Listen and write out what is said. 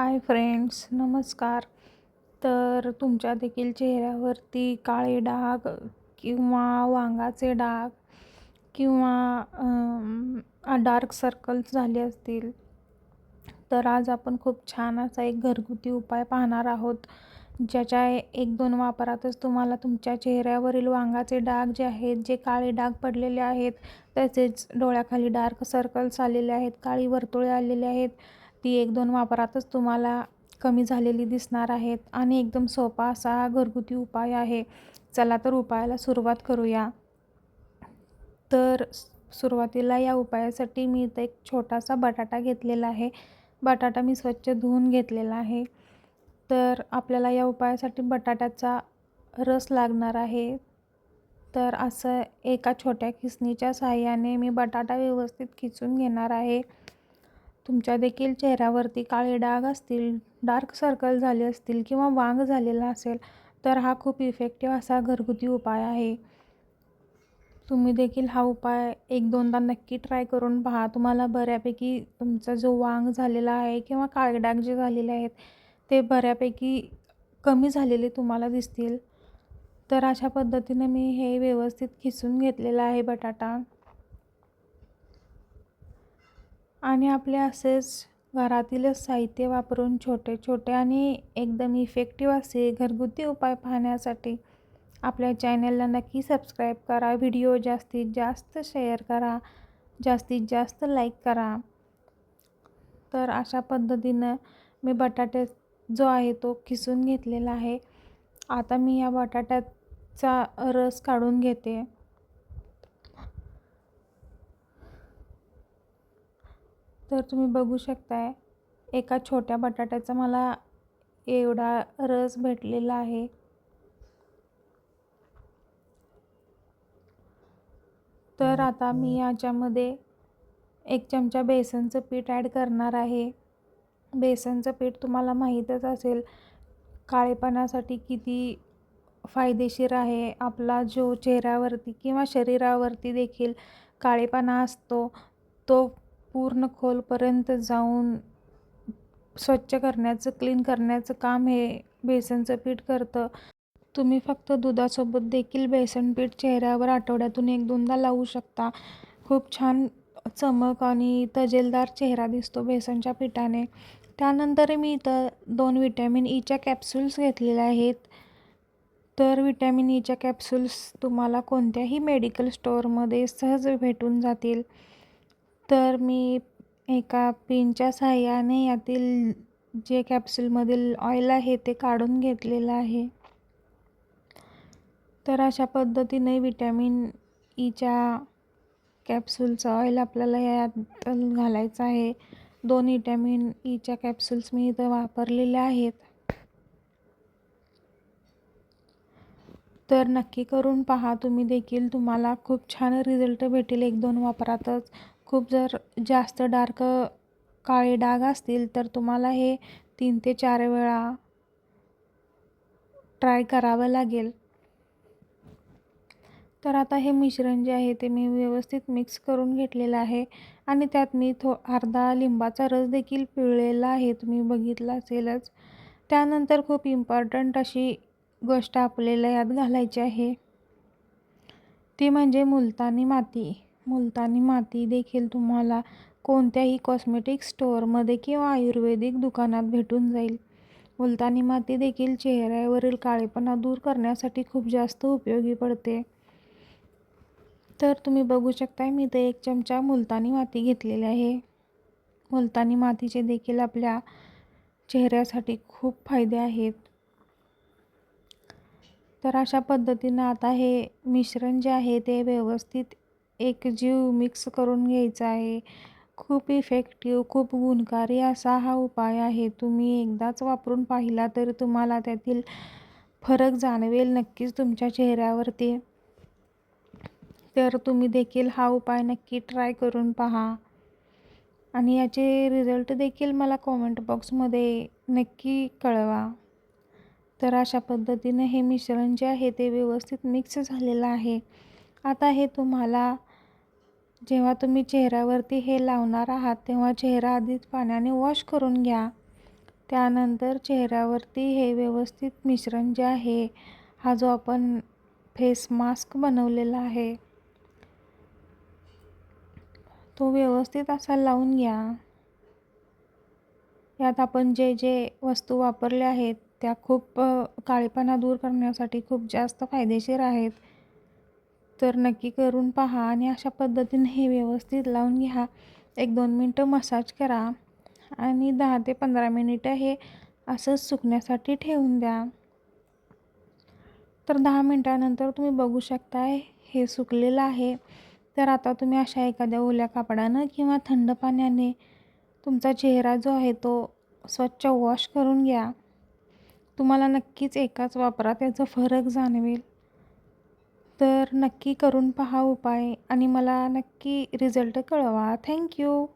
Hi friends नमस्कार. तर तुमच्या देखील चेहऱ्यावरती काळे डाग किंवा वांगाचे डाग किंवा डार्क सर्कल्स झाले असतील तर आज आपण खूप छान असा एक घरगुती उपाय पाहणार आहोत ज्याच्या एक दोन वापरातच तुम्हाला तुमच्या चेहऱ्यावरील वांगाचे डाग जे आहेत जे काळे डाग पडलेले आहेत तसेच डोळ्याखाली डार्क सर्कल्स आलेले आहेत काळी वर्तुळे आलेले आहेत ती एक दोन वापरातच तुम्हाला कमी झालेली दिसणार आहेत आणि एकदम सोपा असा हा घरगुती उपाय आहे. चला तर उपायाला सुरुवात करूया. तर सुरुवातीला या उपायासाठी मी इथं एक छोटासा बटाटा घेतलेला आहे. बटाटा मी स्वच्छ धुवून घेतलेला आहे. तर आपल्याला या उपायासाठी बटाट्याचा रस लागणार आहे. तर असं एका छोट्या खिसणीच्या साहाय्याने मी बटाटा व्यवस्थित खिचून घेणार आहे. तुमच्या देखील चेहऱ्यावरती काळे डाग असतील डार्क सर्कल झाले असतील किंवा वांग झालेला असेल तर हा खूप इफेक्टिव्ह असा घरगुती उपाय आहे. तुम्ही देखील हा उपाय एक दोनदा नक्की ट्राय करून पहा. तुम्हाला बऱ्यापैकी तुमचा जो वांग झालेला आहे किंवा काळे डाग जे झालेले आहेत ते बऱ्यापैकी कमी झालेले तुम्हाला दिसतील. तर अशा पद्धतीने मी हे व्यवस्थित खिसून घेतलेलं आहे बटाटा. आणि आपले असेच घरातीलच साहित्य वापरून छोटे छोटे आणि एकदम इफेक्टिव्ह असे घरगुती उपाय पाहण्यासाठी आपल्या चॅनलला नक्की सबस्क्राईब करा. व्हिडिओ जास्तीत जास्त शेअर करा. जास्तीत जास्त लाईक करा. तर अशा पद्धतीनं मी बटाटे जो आहे तो खिसून घेतलेला आहे. आता मी या बटाट्याचा रस काढून घेते. तर तुम्ही बघू शकताय एका छोट्या बटाट्याचा मला एवढा रस भेटलेला आहे. तर आता मी याच्यामध्ये एक चमचा बेसनचं पीठ ॲड करणार आहे. बेसनचं पीठ तुम्हाला माहीतच असेल काळेपणासाठी किती फायदेशीर आहे. आपला जो चेहऱ्यावरती किंवा शरीरावरती देखील काळेपणा असतो तो पूर्ण खोलपर्यंत जाऊन स्वच्छ करण्याचं क्लीन करण्याचं काम हे बेसनचं पीठ करतं. तुम्ही फक्त दुधासोबत देखील बेसन पीठ चेहऱ्यावर आठवड्यातून एक दोनदा लावू शकता. खूप छान चमक आणि तजेलदार चेहरा दिसतो बेसनच्या पिठाने. त्यानंतर मी इथं दोन विटॅमिन ईच्या e कॅप्सूल्स घेतलेल्या आहेत. तर विटॅमिन ईच्या e कॅप्सूल्स तुम्हाला कोणत्याही मेडिकल स्टोअरमध्ये सहज भेटून जातील. तर मी एका पिनच्या साहाय्याने यातील जे कॅप्सूलमधील ऑइल आहे ते काढून घेतलेलं आहे. तर अशा पद्धतीने विटॅमिन ईच्या कॅप्सूलचं ऑइल आपल्याला यात घालायचं आहे. दोन विटॅमिन ईच्या कॅप्सूल्स मी इथं वापरलेल्या आहेत. तर नक्की करून पहा तुम्ही देखील. तुम्हाला खूप छान रिझल्ट भेटेल. एक दोन वापरातच. खूप जर जास्त डार्क काळे डाग असतील तर तुम्हाला हे तीन ते चार वेळा ट्राय करावं लागेल. तर आता हे मिश्रण जे आहे ते मी व्यवस्थित मिक्स करून घेतलेलं आहे. आणि त्यात मी थो अर्धा लिंबाचा रस देखील पिळलेला आहे तुम्ही बघितला असेलच. त्यानंतर खूप इम्पॉर्टंट अशी गोष्ट आपल्याला यात घालायची आहे. ती म्हणजे मुलतानी माती. मुलतानी माती देखील तुम्हाला कोणत्याही कॉस्मेटिक स्टोअरमध्ये किंवा आयुर्वेदिक दुकानात भेटून जाईल. मुलतानी माती देखील चेहऱ्यावरील काळेपणा दूर करण्यासाठी खूप जास्त उपयोगी पडते. तर तुम्ही बघू शकताय मी ते एक चमचा मुलतानी माती घेतलेली आहे. मुलतानी मातीचे देखील आपल्या चेहऱ्यासाठी खूप फायदे आहेत. तर अशा पद्धतीनं आता हे मिश्रण जे आहे ते व्यवस्थित एक जीव मिक्स करून घ्यायचा आहे. खूप इफेक्टिव्ह खूप गुणकारी असा हा उपाय आहे. तुम्ही एकदाच वापरून पाहिला तर तुम्हाला त्यातील फरक जाणवेल नक्कीच तुमच्या चेहऱ्यावरती. तर तुम्ही देखील हा उपाय नक्की ट्राय करून पहा. आणि याचे रिझल्ट देखील मला कॉमेंट बॉक्समध्ये नक्की कळवा. तर अशा पद्धतीनं हे मिश्रण जे आहे ते व्यवस्थित मिक्स झालेलं आहे. आता हे तुम्हाला जेव्हा तुम्ही चेहऱ्यावरती हे लावणार आहात तेव्हा चेहरा आधीच पाण्याने वॉश करून घ्या. त्यानंतर चेहऱ्यावरती हे व्यवस्थित मिश्रण जे आहे हा जो आपण फेस मास्क बनवलेला आहे तो व्यवस्थित असा लावून घ्या. यात आपण जे जे वस्तू वापरल्या आहेत त्या खूप काळेपणा दूर करण्यासाठी खूप जास्त फायदेशीर आहेत. तर नक्की करून पहा आणि अशा पद्धतीने हे व्यवस्थित लावून घ्या. एक दोन मिनटं मसाज करा आणि दहा ते पंधरा मिनिटं हे असंच सुकण्यासाठी ठेवून द्या. तर दहा मिनटानंतर तुम्ही बघू शकताय हे सुकलेलं आहे. तर आता तुम्ही अशा एखाद्या ओल्या कापडानं किंवा थंड पाण्याने तुमचा चेहरा जो आहे तो स्वच्छ वॉश करून घ्या. तुम्हाला नक्कीच एकाच वापरात याचा फरक जाणवेल. तर नक्की करून पहा उपाय आणि मला नक्की रिझल्ट कळवा. थँक्यू